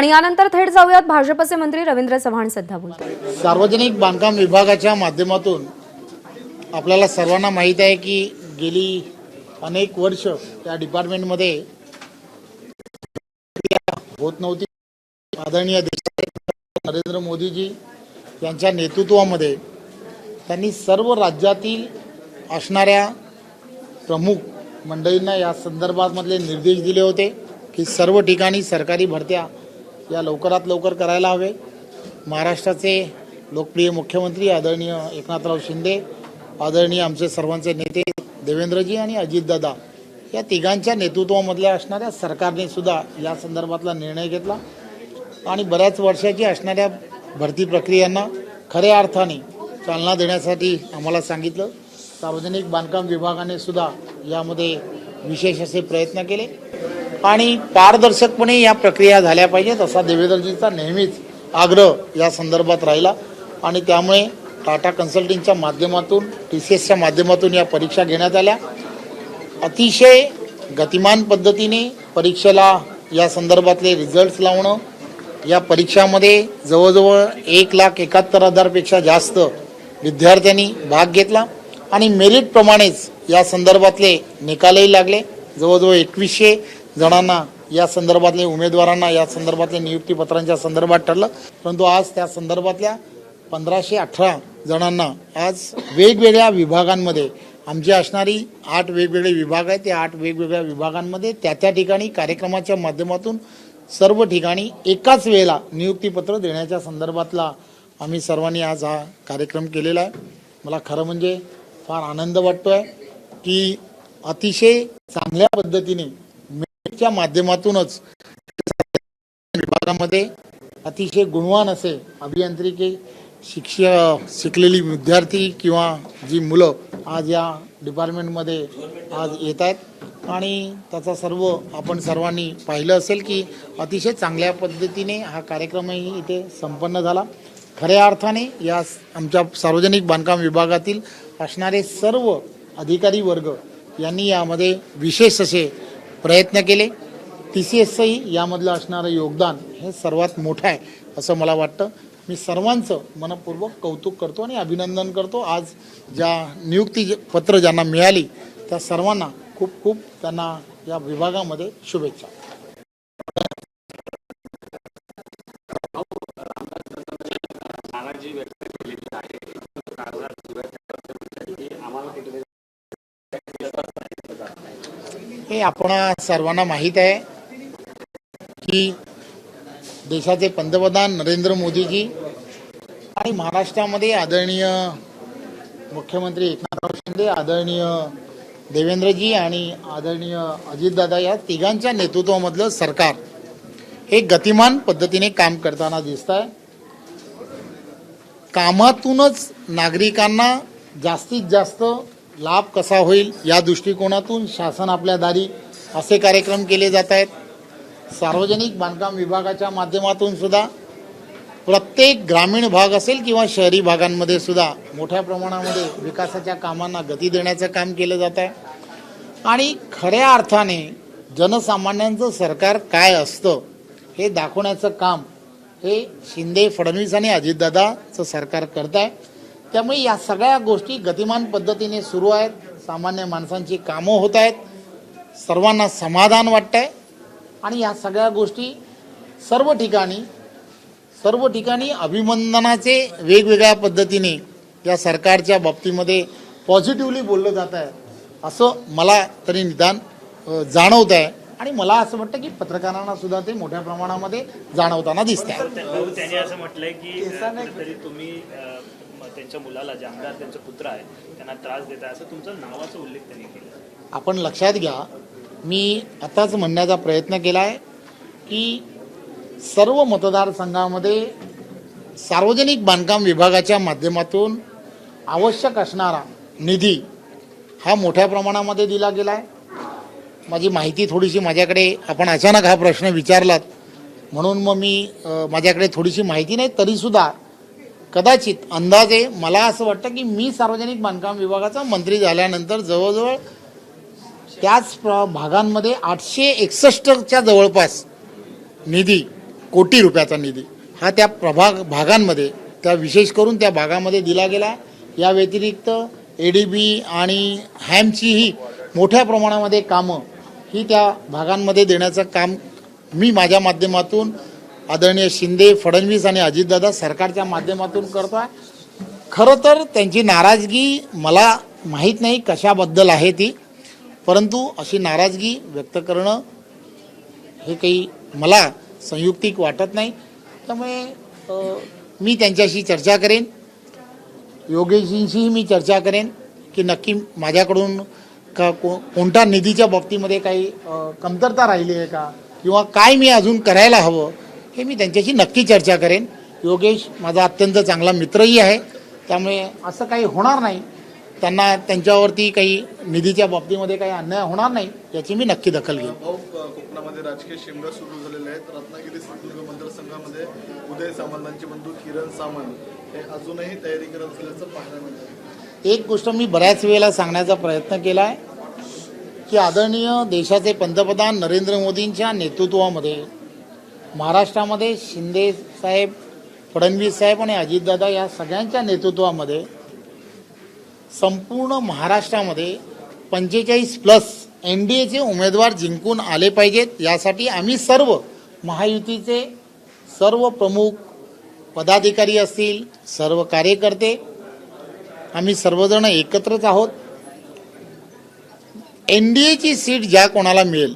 आणि यानंतर थेट जाऊयात भाजपचे मंत्री रवींद्र चव्हाण सध्या बोलतात. सार्वजनिक बांधकाम विभागाच्या माध्यमातून आपल्याला सर्वांना माहीत आहे की गेली अनेक वर्ष त्या डिपार्टमेंटमध्ये होत नव्हती. आदरणीय नरेंद्र मोदीजी यांच्या नेतृत्वामध्ये त्यांनी सर्व राज्यातील असणाऱ्या प्रमुख मंडळींना या संदर्भामधले निर्देश दिले होते की सर्व ठिकाणी सरकारी भरत्या या लवकरात लवकर करायला हवे. महाराष्ट्राचे लोकप्रिय मुख्यमंत्री आदरणीय एकनाथराव शिंदे आदरणीय आमचे सर्वांचे नेते देवेंद्रजी आणि अजितदादा या तिघांच्या नेतृत्वामधल्या असणाऱ्या सरकारने सुद्धा या संदर्भातला निर्णय घेतला. आणि बऱ्याच वर्षाची असणाऱ्या भरती प्रक्रियांना खऱ्या अर्थाने चालना देण्यासाठी आम्हाला सांगितलं. सार्वजनिक बांधकाम विभागाने सुद्धा यामध्ये विशेष असे प्रयत्न केले. आणि पारदर्शकपणे या प्रक्रिया झाल्या पाहिजेत असा देवेंद्रजीचा नेहमीच आग्रह या संदर्भात राहिला. आणि त्यामुळे टाटा कन्सल्टिंगच्या माध्यमातून टी सी एसच्या माध्यमातून या परीक्षा घेण्यात आल्या. अतिशय गतिमान पद्धतीने परीक्षेला या संदर्भातले रिझल्ट्स लावणं या परीक्षामध्ये जवळजवळ एक लाख एकाहत्तर हजारपेक्षा जास्त विद्यार्थ्यांनी भाग घेतला. आणि मेरिटप्रमाणेच या संदर्भातले निकालही लागले. जवळजवळ एकवीसशे जणांना या संदर्भातले उमेदवारांना या संदर्भातल्या नियुक्तीपत्रांच्या संदर्भात ठरलं. परंतु आज त्या संदर्भातल्या पंधराशे अठरा जणांना आज वेगवेगळ्या विभागांमध्ये आमची असणारी आठ वेगवेगळे विभाग आहेत त्या आठ वेगवेगळ्या विभागांमध्ये त्या त्या ठिकाणी कार्यक्रमाच्या माध्यमातून सर्व ठिकाणी एकाच वेळेला नियुक्तीपत्र देण्याच्या संदर्भातला आम्ही सर्वांनी आज हा कार्यक्रम केलेला आहे. मला खरं म्हणजे फार आनंद वाटतो आहे की अतिशय चांगल्या पद्धतीने च्या माध्यमातूनच विभागामध्ये अतिशय गुणवान असे अभियांत्रिकी शिक्ष शिकलेली विद्यार्थी किंवा जी मुलं आज या डिपार्टमेंटमध्ये आज येत आहेत आणि त्याचा सर्व आपण सर्वांनी पाहिलं असेल की अतिशय चांगल्या पद्धतीने हा कार्यक्रमही इथे संपन्न झाला. खऱ्या अर्थाने या स- आमच्या सार्वजनिक बांधकाम विभागातील असणारे सर्व अधिकारी वर्ग यांनी यामध्ये विशेष असे प्रयत्न केले. टी सी एसचंही यामधलं असणारं योगदान हे सर्वात मोठं आहे असं मला वाटतं. मी सर्वांचं मनपूर्वक कौतुक करतो आणि अभिनंदन करतो. आज ज्या नियुक्ती पत्र ज्यांना मिळाली त्या सर्वांना खूप खूप त्यांना या विभागामध्ये शुभेच्छा. हे आपण सर्वांना माहीत आहे की देशाचे पंतप्रधान नरेंद्र मोदीजी आणि महाराष्ट्रामध्ये आदरणीय मुख्यमंत्री एकनाथराव शिंदे आदरणीय देवेंद्रजी आणि आदरणीय अजितदादा या तिघांच्या नेतृत्वामधलं सरकार हे गतिमान पद्धतीने काम करताना दिसत आहे कामातूनच नागरिकांना जास्तीत जास्त लाभ कसा होईल या दृष्टिकोनातून शासन आपल्या दारी असे कार्यक्रम केले जात आहेत. सार्वजनिक बांधकाम विभागाच्या माध्यमातून सुद्धा प्रत्येक ग्रामीण भाग असेल किंवा शहरी भागांमध्ये सुद्धा मोठ्या प्रमाणामध्ये विकासाच्या कामांना गती देण्याचं काम केलं जात आहे. आणि खऱ्या अर्थाने जनसामान्यांचं सरकार काय असतं हे दाखवण्याचं काम हे शिंदे फडणवीस आणि अजितदादाचं सरकार करत आहे त्यामुळे या सगळ्या गोष्टी गतिमान पद्धतीने सुरू आहेत. सामान्य माणसांची कामं होत आहेत. सर्वांना समाधान वाटतंय. आणि या सगळ्या गोष्टी सर्व ठिकाणी सर्व ठिकाणी अभिनंदनाचे वेगवेगळ्या पद्धतीने या सरकारच्या बाबतीमध्ये पॉझिटिव्हली बोललं जात आहे. असं मला तरी निदान जाणवत आहे. आणि मला असं वाटतं की पत्रकारांना सुद्धा ते मोठ्या प्रमाणामध्ये जाणवताना दिसत आहे त्यांच्या मुलाला जे आमदार त्यांचा पुत्र आहे त्यांना त्रास देत आहे असं तुमचं नावाचा उल्लेख त्यांनी केला. आपण लक्षात घ्या मी आताच म्हणण्याचा प्रयत्न केला आहे की सर्व मतदारसंघामध्ये सार्वजनिक बांधकाम विभागाच्या माध्यमातून आवश्यक असणारा निधी हा मोठ्या प्रमाणामध्ये दिला गेला आहे माझी माहिती थोडीशी माझ्याकडे आपण अचानक हा प्रश्न विचारलात म्हणून मग मी माझ्याकडे थोडीशी माहिती नाही तरीसुद्धा कदाचित अंदाजे मला असं वाटतं की मी सार्वजनिक बांधकाम विभागाचा मंत्री झाल्यानंतर जवळजवळ त्याच प्र- भागांमध्ये आठशे एकसष्टच्या जवळपास निधी कोटी रुपयाचा निधी हा त्या प्रभाग भागांमध्ये त्या विशेष करून त्या भागामध्ये दिला गेला. या व्यतिरिक्त ए डी बी आणि हॅमचीही मोठ्या प्रमाणामध्ये कामं ही त्या भागांमध्ये देण्याचं काम मी माझ्या माध्यमातून आदरणीय शिंदे फडणवीस आणि अजितदादा सरकारच्या माध्यमातून करतो आहे खरं तर त्यांची नाराजगी मला माहीत नाही कशाबद्दल आहे ती. परंतु अशी नाराजगी व्यक्त करणं हे काही मला संयुक्तिक वाटत नाही. त्यामुळे मी त्यांच्याशी चर्चा करेन. योगेशजींशीही मी चर्चा करेन की नक्की माझ्याकडून का को कोणत्या निधीच्या बाबतीमध्ये काही कमतरता राहिली आहे का? किंवा काय मी अजून करायला हवं? हे मी त्यांच्याशी नक्की चर्चा करेन. योगेश माझा अत्यंत चांगला मित्रही आहे. त्यामुळे असं काही होणार नाही. त्यांना त्यांच्यावरती काही निधीच्या बाबतीमध्ये काही अन्याय होणार नाही याची मी नक्की दखल घेईन. कोकणामध्ये राजकीय शिमगा सुरू झालेले आहेत. रत्नागिरी सिंधुदुर्ग मतदारसंघामध्ये उदय सामंतांचे बंधू किरण सामंत हे अजूनही तयारी करत असल्याचं पाहायला मिळतं एक गोष्ट मी बऱ्याच वेळेला सांगण्याचा प्रयत्न केला आहे की आदरणीय देशाचे पंतप्रधान नरेंद्र मोदींच्या नेतृत्वामध्ये महाराष्ट्रामध्ये शिंदे साहेब फडणवीस साहेब आणि अजितदादा या सगळ्यांच्या नेतृत्वामध्ये संपूर्ण महाराष्ट्रामध्ये पंचेचाळीस प्लस एन डी एचे उमेदवार जिंकून आले पाहिजेत. यासाठी आम्ही सर्व महायुतीचे सर्व प्रमुख पदाधिकारी असतील सर्व कार्यकर्ते आम्ही सर्वजण एकत्रच आहोत. एन डी एची सीट ज्या कोणाला मिळेल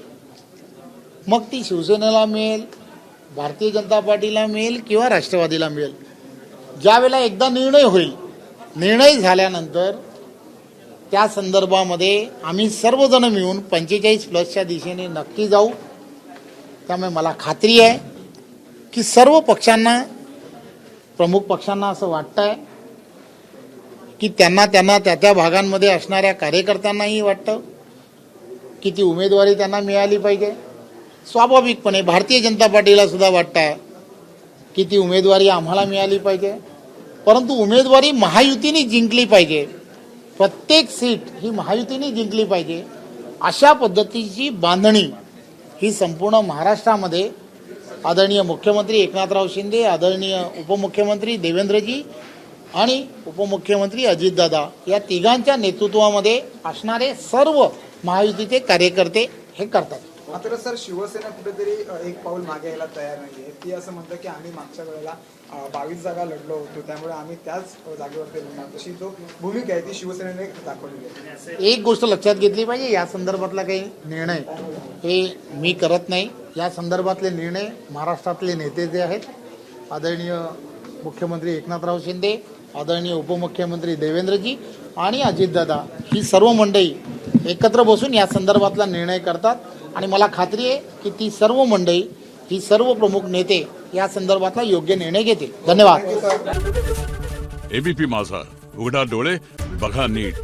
मग ती शिवसेनेला मिळेल भारतीय जनता पार्टीला मिळेल किंवा राष्ट्रवादीला मिळेल. ज्यावेळेला एकदा निर्णय होईल निर्णय झाल्यानंतर त्या संदर्भामध्ये आम्ही सर्वजण मिळून पंचेचाळीस प्लसच्या दिशेने नक्की जाऊ. त्यामुळे मला खात्री आहे की सर्व पक्षांना प्रमुख पक्षांना असं वाटतं आहे की त्यांना त्यांना त्या त्या भागांमध्ये असणाऱ्या कार्यकर्त्यांनाही वाटतं की ती उमेदवारी त्यांना मिळाली पाहिजे. स्वाभाविकपणे भारतीय जनता पार्टीला सुद्धा वाटतं आहे की ती उमेदवारी आम्हाला मिळाली पाहिजे. परंतु उमेदवारी महायुतीने जिंकली पाहिजे. प्रत्येक सीट ही महायुतीने जिंकली पाहिजे. अशा पद्धतीची बांधणी ही संपूर्ण महाराष्ट्रामध्ये आदरणीय मुख्यमंत्री एकनाथराव शिंदे आदरणीय उपमुख्यमंत्री देवेंद्रजी आणि उपमुख्यमंत्री अजितदादा या तिघांच्या नेतृत्वामध्ये असणारे सर्व महायुतीचे कार्यकर्ते हे करतात. मात्र सर शिवसेना कुठेतरी एक पाऊल मागे यायला तयार नाहीये. ती असं म्हणतं की आम्ही मागच्या वेळेला बावीस जागा लढलो होतो. त्यामुळे आम्ही त्याच जागेवरती लढणार तशी जो भूमिका आहे ती शिवसेनेने दाखवलेली आहे. एक गोष्ट लक्षात घेतली पाहिजे या संदर्भातला काही निर्णय हे मी करत नाही. या संदर्भातले निर्णय महाराष्ट्रातले नेते जे आहेत आदरणीय मुख्यमंत्री एकनाथराव शिंदे आदरणीय उपमुख्यमंत्री देवेंद्रजी आणि अजितदादा ही सर्व मंडळी एकत्र बसून या संदर्भातला निर्णय करतात. आणि मला खात्री आहे की ती सर्व मंडळी ही सर्व प्रमुख नेते या संदर्भातला योग्य निर्णय घेतील. धन्यवाद. एबीपी माझा. उघडा डोळे बघा नीट.